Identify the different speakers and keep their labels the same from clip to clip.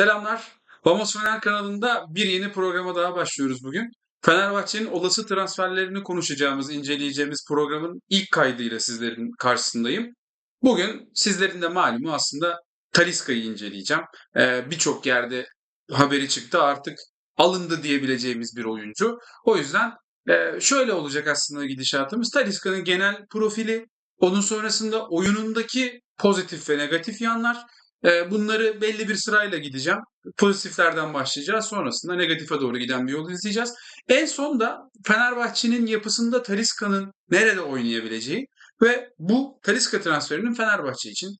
Speaker 1: Selamlar. Vamos Fener kanalında bir yeni programa daha başlıyoruz bugün. Fenerbahçe'nin olası transferlerini konuşacağımız, inceleyeceğimiz programın ilk kaydıyla sizlerin karşısındayım. Bugün sizlerin de malumu aslında Taliska'yı inceleyeceğim. Ee, Birçok yerde haberi çıktı artık alındı diyebileceğimiz bir oyuncu. O yüzden e, şöyle olacak aslında gidişatımız. Taliska'nın genel profili, onun sonrasında oyunundaki pozitif ve negatif yanlar, bunları belli bir sırayla gideceğim. Pozitiflerden başlayacağız. Sonrasında negatife doğru giden bir yol izleyeceğiz. En son da Fenerbahçe'nin yapısında Taliska'nın nerede oynayabileceği ve bu Taliska transferinin Fenerbahçe için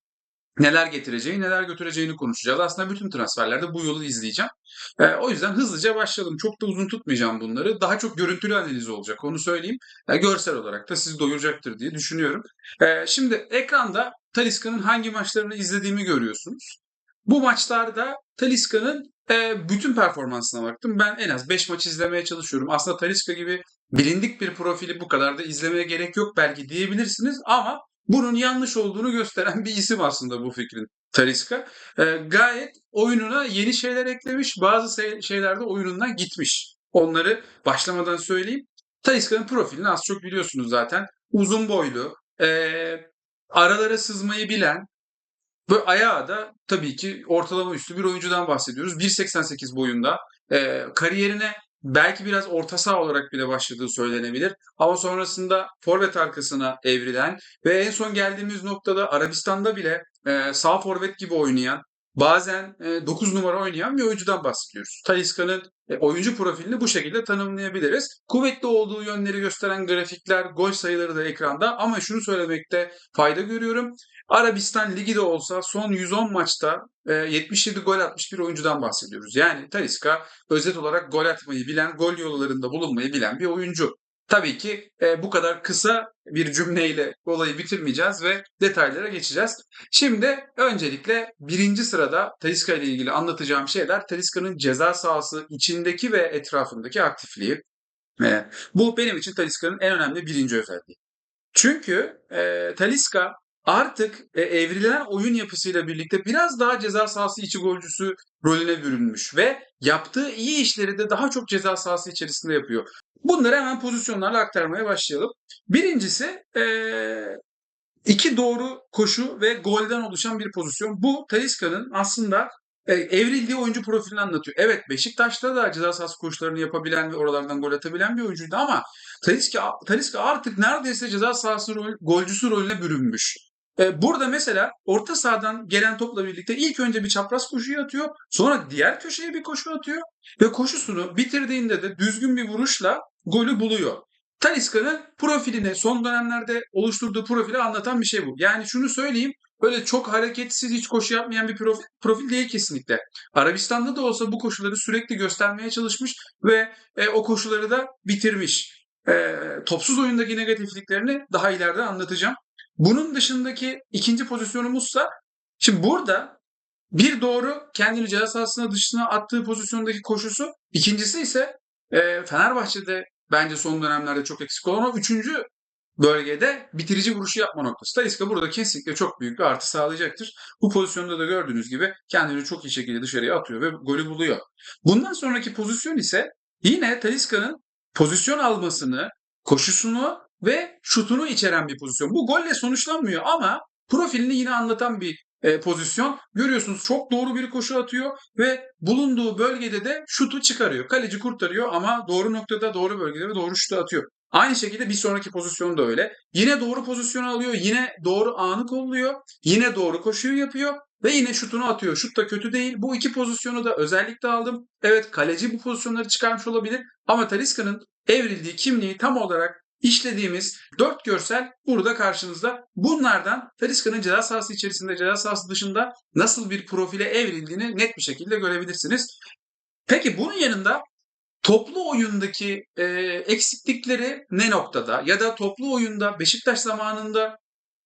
Speaker 1: neler getireceği, neler götüreceğini konuşacağız. Aslında bütün transferlerde bu yolu izleyeceğim. Ee, o yüzden hızlıca başlayalım. Çok da uzun tutmayacağım bunları. Daha çok görüntülü analiz olacak onu söyleyeyim. Ee, görsel olarak da sizi doyuracaktır diye düşünüyorum. Ee, şimdi ekranda Taliska'nın hangi maçlarını izlediğimi görüyorsunuz. Bu maçlarda Taliska'nın e, bütün performansına baktım. Ben en az 5 maç izlemeye çalışıyorum. Aslında Taliska gibi bilindik bir profili bu kadar da izlemeye gerek yok belki diyebilirsiniz ama bunun yanlış olduğunu gösteren bir isim aslında bu fikrin Taliska. E, gayet oyununa yeni şeyler eklemiş, bazı se- şeyler de oyunundan gitmiş. Onları başlamadan söyleyeyim. Taliska'nın profilini az çok biliyorsunuz zaten. Uzun boylu, e, aralara sızmayı bilen, Böyle ayağı da tabii ki ortalama üstü bir oyuncudan bahsediyoruz. 1.88 boyunda. Ee, kariyerine belki biraz orta saha olarak bile başladığı söylenebilir. Ama sonrasında forvet arkasına evrilen ve en son geldiğimiz noktada Arabistan'da bile e, sağ forvet gibi oynayan, bazen e, 9 numara oynayan bir oyuncudan bahsediyoruz. Talisca'nın e, oyuncu profilini bu şekilde tanımlayabiliriz. Kuvvetli olduğu yönleri gösteren grafikler, gol sayıları da ekranda ama şunu söylemekte fayda görüyorum. Arabistan Ligi de olsa son 110 maçta e, 77 gol atmış bir oyuncudan bahsediyoruz. Yani Talisca özet olarak gol atmayı bilen, gol yollarında bulunmayı bilen bir oyuncu. Tabii ki e, bu kadar kısa bir cümleyle olayı bitirmeyeceğiz ve detaylara geçeceğiz. Şimdi öncelikle birinci sırada Talisca ile ilgili anlatacağım şeyler Talisca'nın ceza sahası içindeki ve etrafındaki aktifliği. E, bu benim için Talisca'nın en önemli birinci özelliği. Çünkü e, Talisca artık e, evrilen oyun yapısıyla birlikte biraz daha ceza sahası içi golcüsü rolüne bürünmüş ve yaptığı iyi işleri de daha çok ceza sahası içerisinde yapıyor. Bunları hemen pozisyonlarla aktarmaya başlayalım. Birincisi e, iki doğru koşu ve golden oluşan bir pozisyon. Bu Talisca'nın aslında e, evrildiği oyuncu profilini anlatıyor. Evet Beşiktaş'ta da ceza sahası koşularını yapabilen ve oralardan gol atabilen bir oyuncuydu ama Talisca, Talisca artık neredeyse ceza sahası rol, golcüsü rolüne bürünmüş. E, burada mesela orta sahadan gelen topla birlikte ilk önce bir çapraz koşuyu atıyor. Sonra diğer köşeye bir koşu atıyor. Ve koşusunu bitirdiğinde de düzgün bir vuruşla golü buluyor. Talisca'nın profilini son dönemlerde oluşturduğu profili anlatan bir şey bu. Yani şunu söyleyeyim böyle çok hareketsiz hiç koşu yapmayan bir profil, profil değil kesinlikle. Arabistan'da da olsa bu koşuları sürekli göstermeye çalışmış ve e, o koşuları da bitirmiş. E, topsuz oyundaki negatifliklerini daha ileride anlatacağım. Bunun dışındaki ikinci pozisyonumuzsa şimdi burada bir doğru kendini ceza sahasına dışına attığı pozisyondaki koşusu. İkincisi ise e, Fenerbahçe'de bence son dönemlerde çok eksik olan o üçüncü bölgede bitirici vuruşu yapma noktası. Talisca burada kesinlikle çok büyük bir artı sağlayacaktır. Bu pozisyonda da gördüğünüz gibi kendini çok iyi şekilde dışarıya atıyor ve golü buluyor. Bundan sonraki pozisyon ise yine Talisca'nın pozisyon almasını, koşusunu ve şutunu içeren bir pozisyon. Bu golle sonuçlanmıyor ama profilini yine anlatan bir e, pozisyon. Görüyorsunuz çok doğru bir koşu atıyor ve bulunduğu bölgede de şutu çıkarıyor. Kaleci kurtarıyor ama doğru noktada, doğru bölgede ve doğru şutu atıyor. Aynı şekilde bir sonraki pozisyon da öyle. Yine doğru pozisyonu alıyor, yine doğru anı kolluyor, yine doğru koşuyu yapıyor ve yine şutunu atıyor. Şut da kötü değil. Bu iki pozisyonu da özellikle aldım. Evet kaleci bu pozisyonları çıkarmış olabilir ama Talisca'nın evrildiği kimliği tam olarak işlediğimiz dört görsel burada karşınızda. Bunlardan Talisca'nın ceza sahası içerisinde, ceza sahası dışında nasıl bir profile evrildiğini net bir şekilde görebilirsiniz. Peki bunun yanında toplu oyundaki e, eksiklikleri ne noktada? Ya da toplu oyunda Beşiktaş zamanında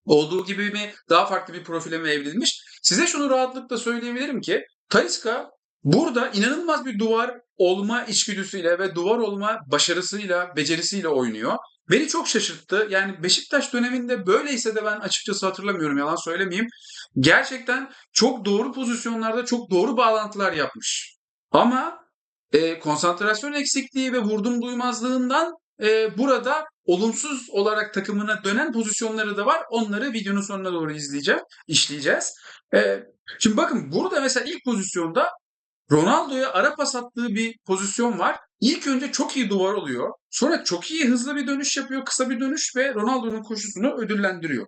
Speaker 1: olduğu gibi mi daha farklı bir profile mi evrilmiş? Size şunu rahatlıkla söyleyebilirim ki Talisca burada inanılmaz bir duvar olma içgüdüsüyle ve duvar olma başarısıyla, becerisiyle oynuyor. Beni çok şaşırttı. Yani Beşiktaş döneminde böyleyse de ben açıkçası hatırlamıyorum yalan söylemeyeyim. Gerçekten çok doğru pozisyonlarda çok doğru bağlantılar yapmış. Ama e, konsantrasyon eksikliği ve vurdum duymazlığından e, burada olumsuz olarak takımına dönen pozisyonları da var. Onları videonun sonuna doğru izleyeceğiz, işleyeceğiz. E, şimdi bakın burada mesela ilk pozisyonda Ronaldo'ya ara pas attığı bir pozisyon var. İlk önce çok iyi duvar oluyor. Sonra çok iyi hızlı bir dönüş yapıyor. Kısa bir dönüş ve Ronaldo'nun koşusunu ödüllendiriyor.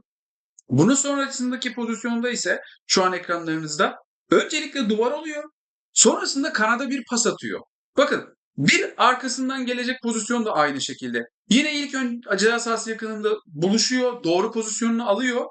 Speaker 1: Bunun sonrasındaki pozisyonda ise şu an ekranlarınızda öncelikle duvar oluyor. Sonrasında kanada bir pas atıyor. Bakın bir arkasından gelecek pozisyon da aynı şekilde. Yine ilk ön ceza sahası yakınında buluşuyor. Doğru pozisyonunu alıyor.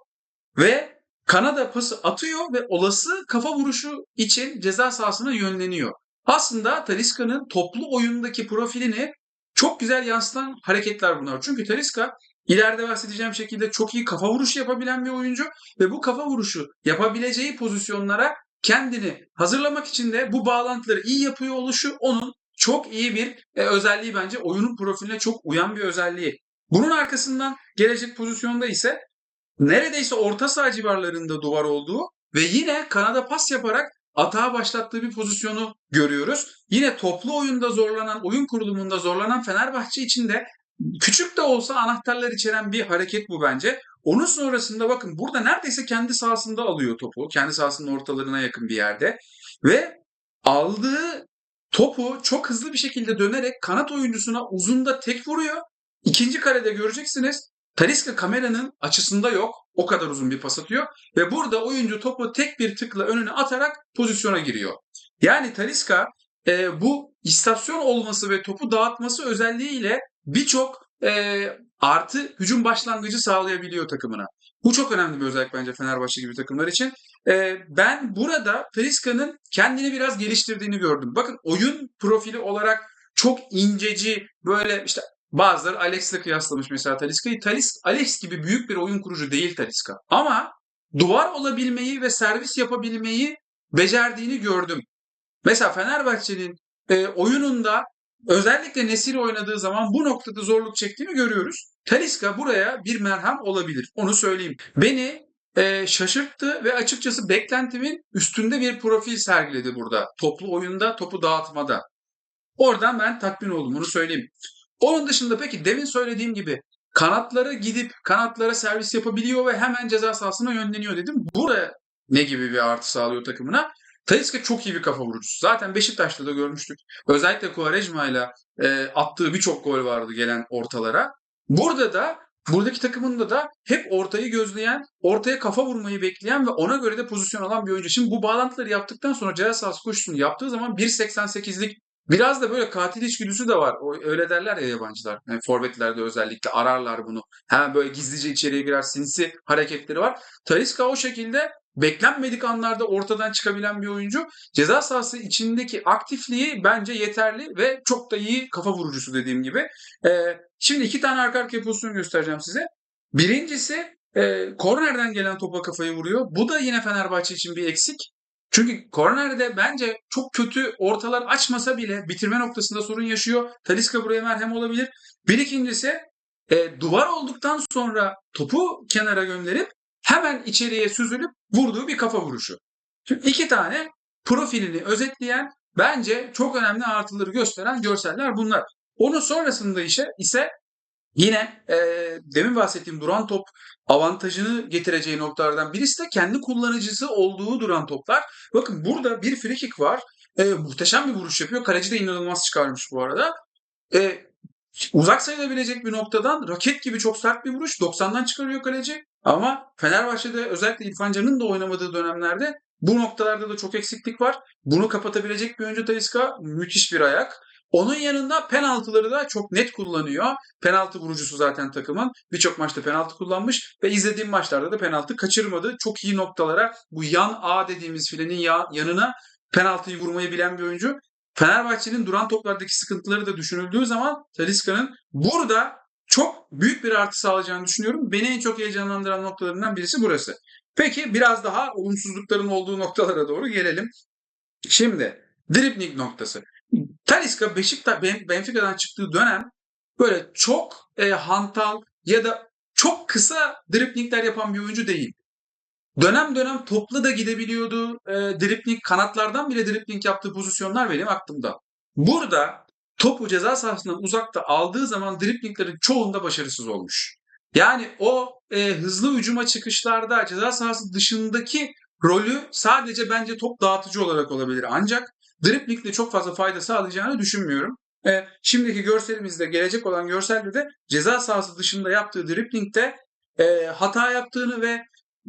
Speaker 1: Ve Kanada pası atıyor ve olası kafa vuruşu için ceza sahasına yönleniyor. Aslında Talisca'nın toplu oyundaki profilini çok güzel yansıtan hareketler bunlar. Çünkü Talisca ileride bahsedeceğim şekilde çok iyi kafa vuruşu yapabilen bir oyuncu ve bu kafa vuruşu yapabileceği pozisyonlara kendini hazırlamak için de bu bağlantıları iyi yapıyor oluşu onun çok iyi bir e, özelliği bence oyunun profiline çok uyan bir özelliği. Bunun arkasından gelecek pozisyonda ise neredeyse orta saha civarlarında duvar olduğu ve yine kanada pas yaparak atağa başlattığı bir pozisyonu görüyoruz. Yine toplu oyunda zorlanan, oyun kurulumunda zorlanan Fenerbahçe için de küçük de olsa anahtarlar içeren bir hareket bu bence. Onun sonrasında bakın burada neredeyse kendi sahasında alıyor topu. Kendi sahasının ortalarına yakın bir yerde. Ve aldığı topu çok hızlı bir şekilde dönerek kanat oyuncusuna uzunda tek vuruyor. İkinci karede göreceksiniz. Talisca kameranın açısında yok. O kadar uzun bir pas atıyor. Ve burada oyuncu topu tek bir tıkla önüne atarak pozisyona giriyor. Yani Talisca e, bu istasyon olması ve topu dağıtması özelliğiyle birçok e, artı hücum başlangıcı sağlayabiliyor takımına. Bu çok önemli bir özellik bence Fenerbahçe gibi takımlar için. E, ben burada Talisca'nın kendini biraz geliştirdiğini gördüm. Bakın oyun profili olarak çok inceci böyle işte Bazıları Alex'le kıyaslamış mesela Talisca'yı. Talis, Alex gibi büyük bir oyun kurucu değil Talisca. Ama duvar olabilmeyi ve servis yapabilmeyi becerdiğini gördüm. Mesela Fenerbahçe'nin e, oyununda özellikle Nesil oynadığı zaman bu noktada zorluk çektiğini görüyoruz. Talisca buraya bir merhem olabilir. Onu söyleyeyim. Beni e, şaşırttı ve açıkçası beklentimin üstünde bir profil sergiledi burada. Toplu oyunda, topu dağıtmada. Oradan ben tatmin oldum. Onu söyleyeyim. Onun dışında peki demin söylediğim gibi kanatlara gidip kanatlara servis yapabiliyor ve hemen ceza sahasına yönleniyor dedim. Buraya ne gibi bir artı sağlıyor takımına? Talisca çok iyi bir kafa vurucusu. Zaten Beşiktaş'ta da görmüştük. Özellikle Quaresma ile e, attığı birçok gol vardı gelen ortalara. Burada da buradaki takımında da hep ortayı gözleyen, ortaya kafa vurmayı bekleyen ve ona göre de pozisyon alan bir oyuncu. Şimdi bu bağlantıları yaptıktan sonra ceza sahası koşusunu yaptığı zaman 1.88'lik Biraz da böyle katil içgüdüsü de var. Öyle derler ya yabancılar. Yani forvetlerde özellikle ararlar bunu. Hemen böyle gizlice içeriye girer sinsi hareketleri var. Talisca o şekilde beklenmedik anlarda ortadan çıkabilen bir oyuncu. Ceza sahası içindeki aktifliği bence yeterli ve çok da iyi kafa vurucusu dediğim gibi. Ee, şimdi iki tane arka arkaya pozisyon göstereceğim size. Birincisi e, kornerden gelen topa kafayı vuruyor. Bu da yine Fenerbahçe için bir eksik. Çünkü kornerde bence çok kötü ortalar açmasa bile bitirme noktasında sorun yaşıyor. Talisca buraya merhem olabilir. Bir ikincisi e, duvar olduktan sonra topu kenara gönderip hemen içeriye süzülüp vurduğu bir kafa vuruşu. Şimdi iki tane profilini özetleyen bence çok önemli artıları gösteren görseller bunlar. Onun sonrasında işe ise Yine e, demin bahsettiğim duran top avantajını getireceği noktalardan birisi de kendi kullanıcısı olduğu duran toplar. Bakın burada bir free kick var. E, muhteşem bir vuruş yapıyor. Kaleci de inanılmaz çıkarmış bu arada. E, uzak sayılabilecek bir noktadan raket gibi çok sert bir vuruş. 90'dan çıkarıyor kaleci. Ama Fenerbahçe'de özellikle İrfan Can'ın da oynamadığı dönemlerde bu noktalarda da çok eksiklik var. Bunu kapatabilecek bir oyuncu Talisca müthiş bir ayak. Onun yanında penaltıları da çok net kullanıyor. Penaltı vurucusu zaten takımın. Birçok maçta penaltı kullanmış ve izlediğim maçlarda da penaltı kaçırmadı. Çok iyi noktalara bu yan A dediğimiz filenin yanına penaltıyı vurmayı bilen bir oyuncu. Fenerbahçe'nin duran toplardaki sıkıntıları da düşünüldüğü zaman Talisca'nın burada çok büyük bir artı sağlayacağını düşünüyorum. Beni en çok heyecanlandıran noktalarından birisi burası. Peki biraz daha olumsuzlukların olduğu noktalara doğru gelelim. Şimdi Dribbling noktası. Talisca Beşiktaş Ben- Benfica'dan çıktığı dönem böyle çok e, hantal ya da çok kısa driblingler yapan bir oyuncu değil. Dönem dönem toplu da gidebiliyordu. E, dribbling kanatlardan bile dribbling yaptığı pozisyonlar benim aklımda. Burada topu ceza sahasından uzakta aldığı zaman driblinglerin çoğunda başarısız olmuş. Yani o e, hızlı hücuma çıkışlarda ceza sahası dışındaki rolü sadece bence top dağıtıcı olarak olabilir. Ancak driblingle çok fazla fayda sağlayacağını düşünmüyorum. E, şimdiki görselimizde gelecek olan görselde de ceza sahası dışında yaptığı driblingde e, hata yaptığını ve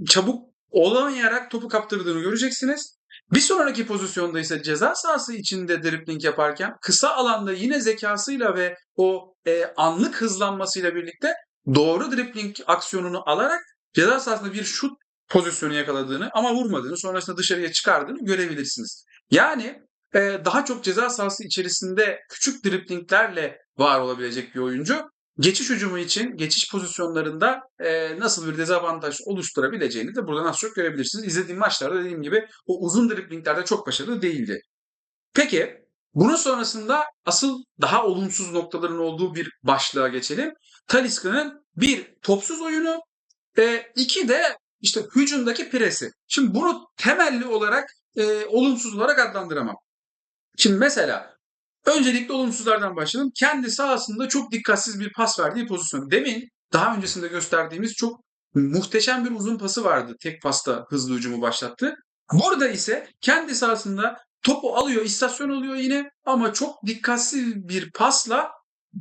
Speaker 1: çabuk olamayarak topu kaptırdığını göreceksiniz. Bir sonraki pozisyonda ise ceza sahası içinde dribbling yaparken kısa alanda yine zekasıyla ve o e, anlık hızlanmasıyla birlikte doğru dribbling aksiyonunu alarak ceza sahasında bir şut pozisyonu yakaladığını ama vurmadığını sonrasında dışarıya çıkardığını görebilirsiniz. Yani daha çok ceza sahası içerisinde küçük driblinglerle var olabilecek bir oyuncu. Geçiş hücumu için geçiş pozisyonlarında e, nasıl bir dezavantaj oluşturabileceğini de buradan az çok görebilirsiniz. İzlediğim maçlarda dediğim gibi o uzun driblinglerde çok başarılı değildi. Peki bunun sonrasında asıl daha olumsuz noktaların olduğu bir başlığa geçelim. Talisca'nın bir topsuz oyunu, e, iki de işte hücumdaki presi. Şimdi bunu temelli olarak e, olumsuz olarak adlandıramam. Şimdi mesela öncelikle olumsuzlardan başlayalım. Kendi sahasında çok dikkatsiz bir pas verdiği pozisyon. Demin daha öncesinde gösterdiğimiz çok muhteşem bir uzun pası vardı. Tek pasta hızlı hücumu başlattı. Burada ise kendi sahasında topu alıyor, istasyon oluyor yine ama çok dikkatsiz bir pasla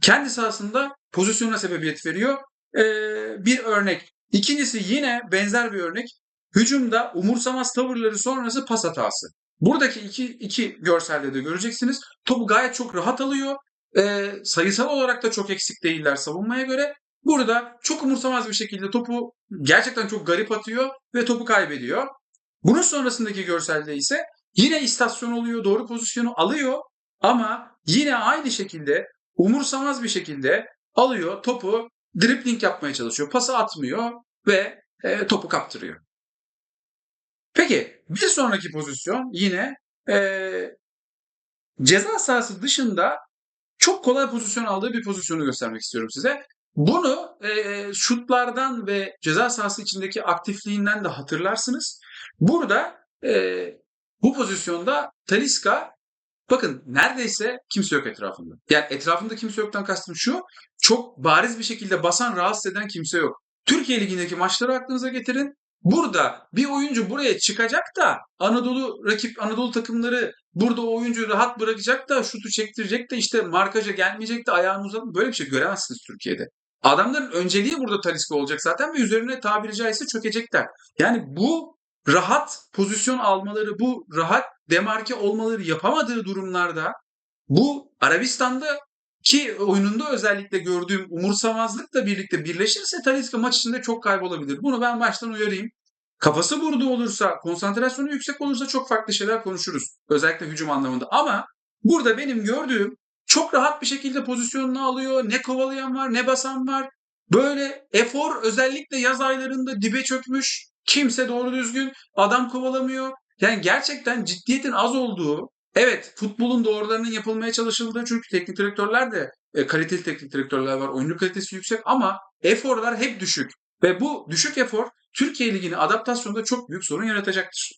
Speaker 1: kendi sahasında pozisyona sebebiyet veriyor. Ee, bir örnek. İkincisi yine benzer bir örnek. Hücumda umursamaz tavırları sonrası pas hatası. Buradaki iki, iki görselde de göreceksiniz. Topu gayet çok rahat alıyor. Ee, sayısal olarak da çok eksik değiller savunmaya göre. Burada çok umursamaz bir şekilde topu gerçekten çok garip atıyor ve topu kaybediyor. Bunun sonrasındaki görselde ise yine istasyon oluyor, doğru pozisyonu alıyor ama yine aynı şekilde umursamaz bir şekilde alıyor topu dribbling yapmaya çalışıyor. Pası atmıyor ve e, topu kaptırıyor. Peki bir sonraki pozisyon yine e, ceza sahası dışında çok kolay pozisyon aldığı bir pozisyonu göstermek istiyorum size. Bunu e, şutlardan ve ceza sahası içindeki aktifliğinden de hatırlarsınız. Burada e, bu pozisyonda Talisca bakın neredeyse kimse yok etrafında. Yani etrafında kimse yoktan kastım şu çok bariz bir şekilde basan rahatsız eden kimse yok. Türkiye Ligi'ndeki maçları aklınıza getirin. Burada bir oyuncu buraya çıkacak da Anadolu rakip Anadolu takımları burada o oyuncuyu rahat bırakacak da şutu çektirecek de işte markaja gelmeyecek de ayağını uzatıp böyle bir şey göremezsiniz Türkiye'de. Adamların önceliği burada Talisca olacak zaten ve üzerine tabiri caizse çökecekler. Yani bu rahat pozisyon almaları, bu rahat demarke olmaları yapamadığı durumlarda bu Arabistan'da ki oyununda özellikle gördüğüm umursamazlıkla birlikte birleşirse Talisca maç içinde çok kaybolabilir. Bunu ben baştan uyarayım. Kafası burada olursa, konsantrasyonu yüksek olursa çok farklı şeyler konuşuruz. Özellikle hücum anlamında. Ama burada benim gördüğüm çok rahat bir şekilde pozisyonunu alıyor. Ne kovalayan var, ne basan var. Böyle efor özellikle yaz aylarında dibe çökmüş. Kimse doğru düzgün adam kovalamıyor. Yani gerçekten ciddiyetin az olduğu, evet futbolun doğrularının yapılmaya çalışıldığı çünkü teknik direktörler de e, kaliteli teknik direktörler var. Oyuncu kalitesi yüksek ama eforlar hep düşük. Ve bu düşük efor Türkiye Ligi'nin adaptasyonunda çok büyük sorun yaratacaktır.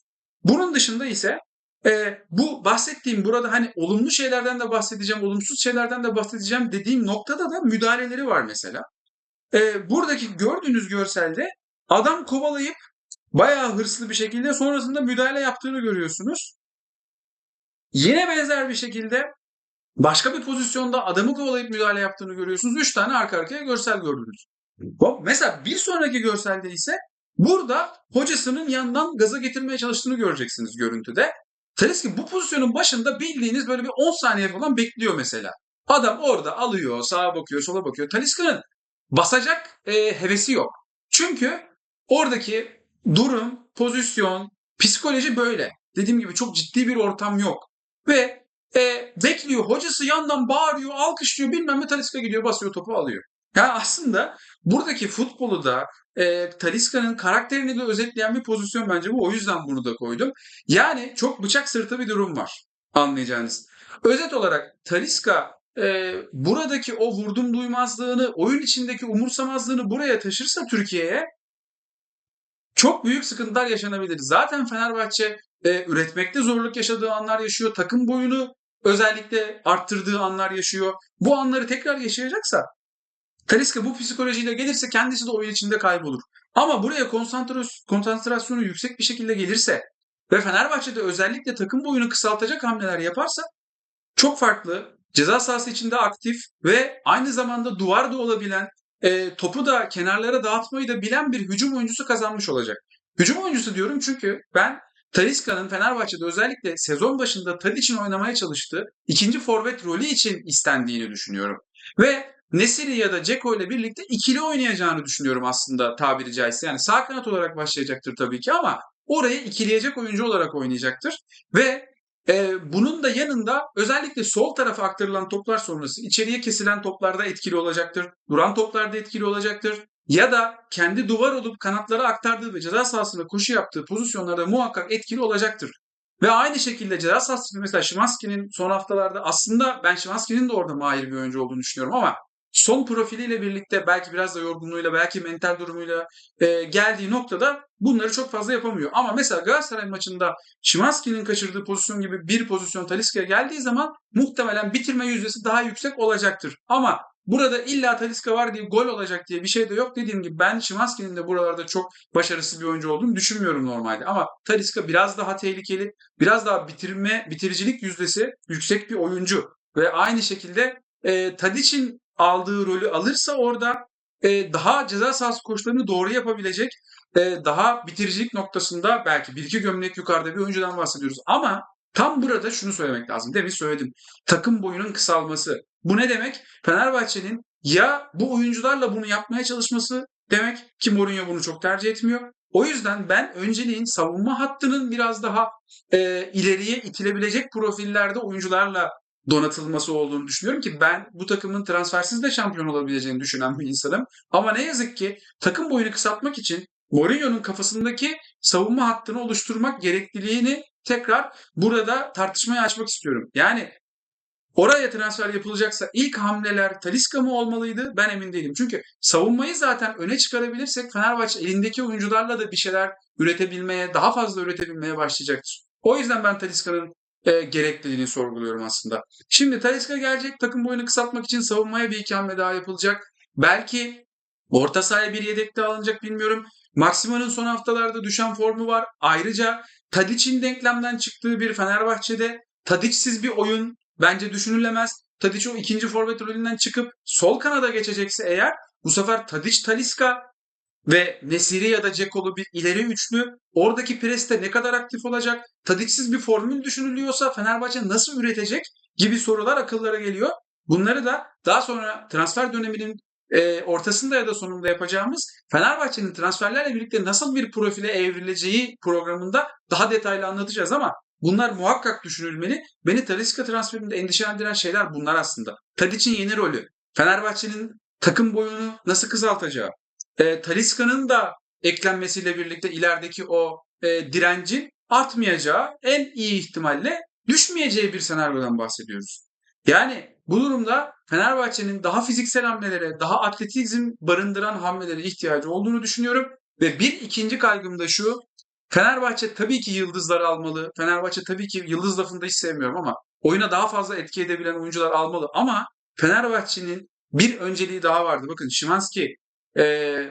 Speaker 1: Bunun dışında ise e, bu bahsettiğim burada hani olumlu şeylerden de bahsedeceğim, olumsuz şeylerden de bahsedeceğim dediğim noktada da müdahaleleri var mesela. E, buradaki gördüğünüz görselde adam kovalayıp bayağı hırslı bir şekilde sonrasında müdahale yaptığını görüyorsunuz. Yine benzer bir şekilde başka bir pozisyonda adamı kovalayıp müdahale yaptığını görüyorsunuz. Üç tane arka arkaya görsel gördünüz. Mesela bir sonraki görselde ise burada hocasının yandan gaza getirmeye çalıştığını göreceksiniz görüntüde. Talisca bu pozisyonun başında bildiğiniz böyle bir 10 saniye falan bekliyor mesela. Adam orada alıyor, sağa bakıyor, sola bakıyor. Talisca'nın basacak e, hevesi yok. Çünkü oradaki durum, pozisyon, psikoloji böyle. Dediğim gibi çok ciddi bir ortam yok. Ve e, bekliyor. Hocası yandan bağırıyor, alkışlıyor, bilmem ne Talisca gidiyor, basıyor topu alıyor. Yani aslında buradaki futbolu da e, Talisca'nın karakterini de özetleyen bir pozisyon bence bu. O yüzden bunu da koydum. Yani çok bıçak sırtı bir durum var. anlayacağınız. Özet olarak Talisca e, buradaki o vurdum duymazlığını, oyun içindeki umursamazlığını buraya taşırsa Türkiye'ye çok büyük sıkıntılar yaşanabilir. Zaten Fenerbahçe e, üretmekte zorluk yaşadığı anlar yaşıyor. Takım boyunu özellikle arttırdığı anlar yaşıyor. Bu anları tekrar yaşayacaksa Talisca bu psikolojiyle gelirse kendisi de oyun içinde kaybolur. Ama buraya konsantrasyonu yüksek bir şekilde gelirse ve Fenerbahçe'de özellikle takım boyunu kısaltacak hamleler yaparsa çok farklı, ceza sahası içinde aktif ve aynı zamanda duvar da olabilen, e, topu da kenarlara dağıtmayı da bilen bir hücum oyuncusu kazanmış olacak. Hücum oyuncusu diyorum çünkü ben Talisca'nın Fenerbahçe'de özellikle sezon başında Tadic'in oynamaya çalıştığı ikinci forvet rolü için istendiğini düşünüyorum. Ve Nesiri ya da Ceko ile birlikte ikili oynayacağını düşünüyorum aslında tabiri caizse. Yani sağ kanat olarak başlayacaktır tabii ki ama orayı ikileyecek oyuncu olarak oynayacaktır. Ve e, bunun da yanında özellikle sol tarafa aktarılan toplar sonrası içeriye kesilen toplarda etkili olacaktır. Duran toplarda etkili olacaktır. Ya da kendi duvar olup kanatlara aktardığı ve ceza sahasında koşu yaptığı pozisyonlarda muhakkak etkili olacaktır. Ve aynı şekilde ceza sahasında mesela Şimanski'nin son haftalarda aslında ben Şimanski'nin de orada mahir bir oyuncu olduğunu düşünüyorum ama son profiliyle birlikte belki biraz da yorgunluğuyla belki mental durumuyla e, geldiği noktada bunları çok fazla yapamıyor. Ama mesela Galatasaray maçında Şimanski'nin kaçırdığı pozisyon gibi bir pozisyon Talisca'ya geldiği zaman muhtemelen bitirme yüzdesi daha yüksek olacaktır. Ama burada illa Talisca var diye gol olacak diye bir şey de yok. Dediğim gibi ben Şimanski'nin de buralarda çok başarısız bir oyuncu olduğunu düşünmüyorum normalde. Ama Talisca biraz daha tehlikeli, biraz daha bitirme, bitiricilik yüzdesi yüksek bir oyuncu. Ve aynı şekilde e, Tadic'in aldığı rolü alırsa orada e, daha ceza sahası koşularını doğru yapabilecek, e, daha bitiricilik noktasında belki bir iki gömlek yukarıda bir oyuncudan bahsediyoruz. Ama tam burada şunu söylemek lazım. Demin söyledim. Takım boyunun kısalması. Bu ne demek? Fenerbahçe'nin ya bu oyuncularla bunu yapmaya çalışması demek ki Mourinho bunu çok tercih etmiyor. O yüzden ben önceliğin savunma hattının biraz daha e, ileriye itilebilecek profillerde oyuncularla donatılması olduğunu düşünüyorum ki ben bu takımın transfersiz de şampiyon olabileceğini düşünen bir insanım. Ama ne yazık ki takım boyunu kısaltmak için Mourinho'nun kafasındaki savunma hattını oluşturmak gerekliliğini tekrar burada tartışmaya açmak istiyorum. Yani oraya transfer yapılacaksa ilk hamleler Talisca mı olmalıydı? Ben emin değilim. Çünkü savunmayı zaten öne çıkarabilirsek Fenerbahçe elindeki oyuncularla da bir şeyler üretebilmeye, daha fazla üretebilmeye başlayacaktır. O yüzden ben Talisca'nın e, gerekliliğini sorguluyorum aslında. Şimdi Talisca gelecek. Takım boyunu kısaltmak için savunmaya bir iki hamle daha yapılacak. Belki orta sahaya bir yedek de alınacak bilmiyorum. Maksima'nın son haftalarda düşen formu var. Ayrıca Tadic'in denklemden çıktığı bir Fenerbahçe'de Tadic'siz bir oyun bence düşünülemez. Tadic o ikinci forvet rolünden çıkıp sol kanada geçecekse eğer bu sefer Tadic Talisca ve Nesiri ya da Cekolu bir ileri üçlü oradaki preste ne kadar aktif olacak? Tadiksiz bir formül düşünülüyorsa Fenerbahçe nasıl üretecek gibi sorular akıllara geliyor. Bunları da daha sonra transfer döneminin e, ortasında ya da sonunda yapacağımız Fenerbahçe'nin transferlerle birlikte nasıl bir profile evrileceği programında daha detaylı anlatacağız ama bunlar muhakkak düşünülmeli. Beni Talisca transferinde endişelendiren şeyler bunlar aslında. Tadic'in yeni rolü, Fenerbahçe'nin takım boyunu nasıl kısaltacağı, e, Talisca'nın da eklenmesiyle birlikte ilerideki o e, direncin artmayacağı, en iyi ihtimalle düşmeyeceği bir senaryodan bahsediyoruz. Yani bu durumda Fenerbahçe'nin daha fiziksel hamlelere, daha atletizm barındıran hamlelere ihtiyacı olduğunu düşünüyorum. Ve bir ikinci kaygım da şu, Fenerbahçe tabii ki yıldızlar almalı. Fenerbahçe tabii ki yıldız lafını da hiç sevmiyorum ama oyuna daha fazla etki edebilen oyuncular almalı. Ama Fenerbahçe'nin bir önceliği daha vardı. Bakın Şimanski ee,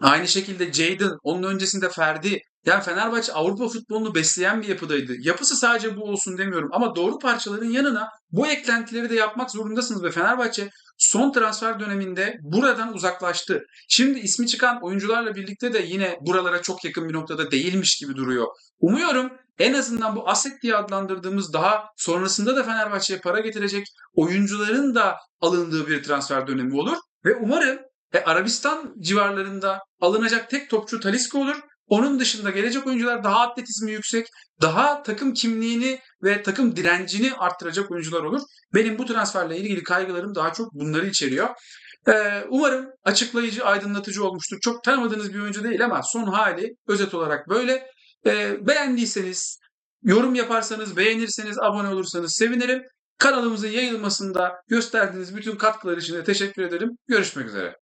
Speaker 1: aynı şekilde Jadon, onun öncesinde Ferdi. Yani Fenerbahçe Avrupa futbolunu besleyen bir yapıdaydı. Yapısı sadece bu olsun demiyorum ama doğru parçaların yanına bu eklentileri de yapmak zorundasınız ve Fenerbahçe son transfer döneminde buradan uzaklaştı. Şimdi ismi çıkan oyuncularla birlikte de yine buralara çok yakın bir noktada değilmiş gibi duruyor. Umuyorum en azından bu aset diye adlandırdığımız daha sonrasında da Fenerbahçe'ye para getirecek oyuncuların da alındığı bir transfer dönemi olur. Ve umarım e, Arabistan civarlarında alınacak tek topçu Talisca olur. Onun dışında gelecek oyuncular daha atletizmi yüksek, daha takım kimliğini ve takım direncini arttıracak oyuncular olur. Benim bu transferle ilgili kaygılarım daha çok bunları içeriyor. Ee, umarım açıklayıcı, aydınlatıcı olmuştur. Çok tanımadığınız bir oyuncu değil ama son hali özet olarak böyle. Ee, beğendiyseniz Yorum yaparsanız, beğenirseniz, abone olursanız sevinirim. Kanalımızın yayılmasında gösterdiğiniz bütün katkılar için de teşekkür ederim. Görüşmek üzere.